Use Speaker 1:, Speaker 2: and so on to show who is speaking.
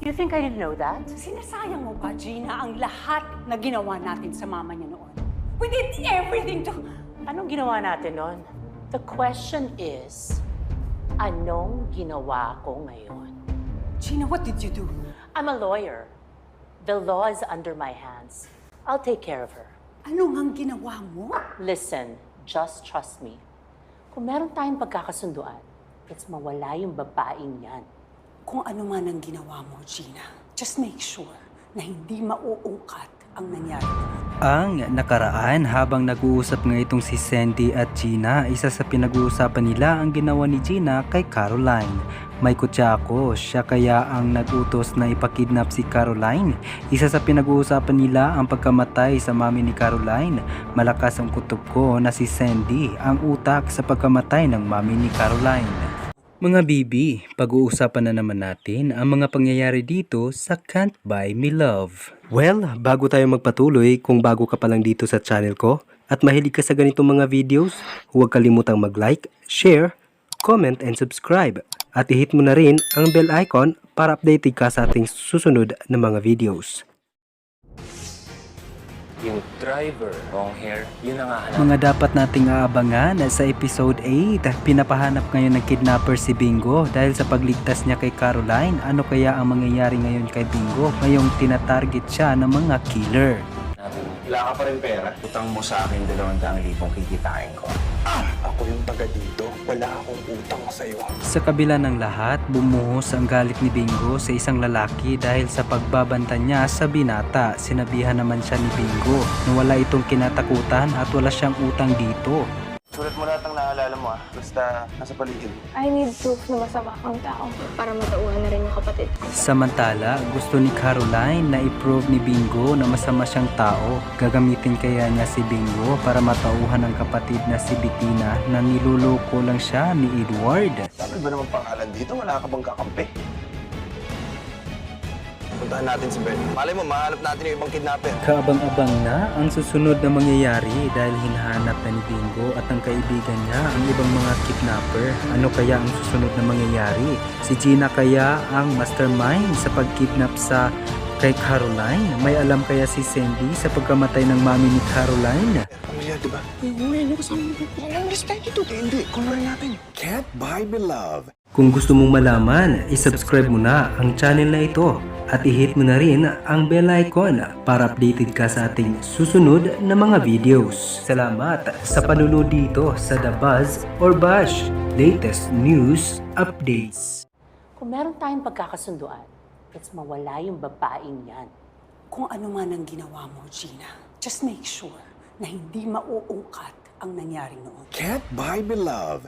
Speaker 1: You think I didn't know that?
Speaker 2: Sinasayang mo ba, Gina, ang lahat na ginawa natin sa mama niya noon? We did everything to...
Speaker 1: Anong ginawa natin nun? The question is, anong ginawa ko ngayon?
Speaker 2: Gina, what did you do?
Speaker 1: I'm a lawyer. The law is under my hands. I'll take care of her.
Speaker 2: Ano ngang ginawa mo?
Speaker 1: Listen, just trust me. Kung meron tayong pagkakasunduan, it's mawala yung babaeng yan.
Speaker 2: Kung ano man ang ginawa mo, Gina, just make sure na hindi mauungkat ang nangyari.
Speaker 3: Ang nakaraan habang nag-uusap nga itong si Sandy at Gina, isa sa pinag-uusapan nila ang ginawa ni Gina kay Caroline. May kutya ako, siya kaya ang nag-utos na ipakidnap si Caroline. Isa sa pinag-uusapan nila ang pagkamatay sa mami ni Caroline. Malakas ang kutob ko na si Sandy ang utak sa pagkamatay ng mami ni Caroline. Mga bibi, pag-uusapan na naman natin ang mga pangyayari dito sa Can't Buy Me Love. Well, bago tayo magpatuloy, kung bago ka pa lang dito sa channel ko at mahilig ka sa ganitong mga videos, huwag kalimutang mag-like, share, comment, and subscribe. At i-hit mo na rin ang bell icon para updated ka sa ating susunod na mga videos.
Speaker 4: Yung driver, long hair, yun ang hahanap.
Speaker 3: Mga dapat nating aabangan sa episode 8, pinapahanap ngayon ng kidnapper si Bingo dahil sa pagligtas niya kay Caroline. Ano kaya ang mangyayari ngayon kay Bingo ngayong tinatarget siya ng mga killer?
Speaker 4: Wala ka pa rin pera. Utang mo sa akin dalawang daang libong kikitain ko.
Speaker 5: Ako yung taga dito. Wala akong utang sa'yo.
Speaker 3: Sa kabila ng lahat, bumuhos ang galit ni Bingo sa isang lalaki dahil sa pagbabanta niya sa binata. Sinabihan naman siya ni Bingo na wala itong kinatakutan at wala siyang utang dito.
Speaker 4: Sulat mo naalala mo ah. Basta nasa paligid.
Speaker 6: I need proof na masama kang tao para matauhan na rin yung kapatid ko.
Speaker 3: Samantala, gusto ni Caroline na i-prove ni Bingo na masama siyang tao. Gagamitin kaya niya si Bingo para matauhan ang kapatid na si Bettina na niluloko lang siya ni Edward.
Speaker 5: Sabi ba naman pangalan dito? Wala ka bang kakampi? Puntahan natin si Ben. Malay mo, mahanap natin yung ibang kidnapper.
Speaker 3: Kaabang-abang na ang susunod na mangyayari dahil hinahanap na ni Bingo at ang kaibigan niya ang ibang mga kidnapper. Ano kaya ang susunod na mangyayari? Si Gina kaya ang mastermind sa pagkidnap sa kay Caroline? May alam kaya si Sandy sa pagkamatay ng mami ni Caroline?
Speaker 5: Di ba? Hindi, hindi ko sa Walang respeto to. Hindi, kunurin natin. Can't buy me love.
Speaker 3: Kung gusto mong malaman, isubscribe mo na ang channel na ito at i-hit mo na rin ang bell icon para updated ka sa ating susunod na mga videos. Salamat sa panunod dito sa The Buzz or Bash latest news updates.
Speaker 1: Kung meron tayong pagkakasunduan, it's mawala yung babaeng yan.
Speaker 2: Kung ano man ang ginawa mo, Gina, just make sure na hindi mauungkat ang nangyari noon.
Speaker 5: Can't buy me love.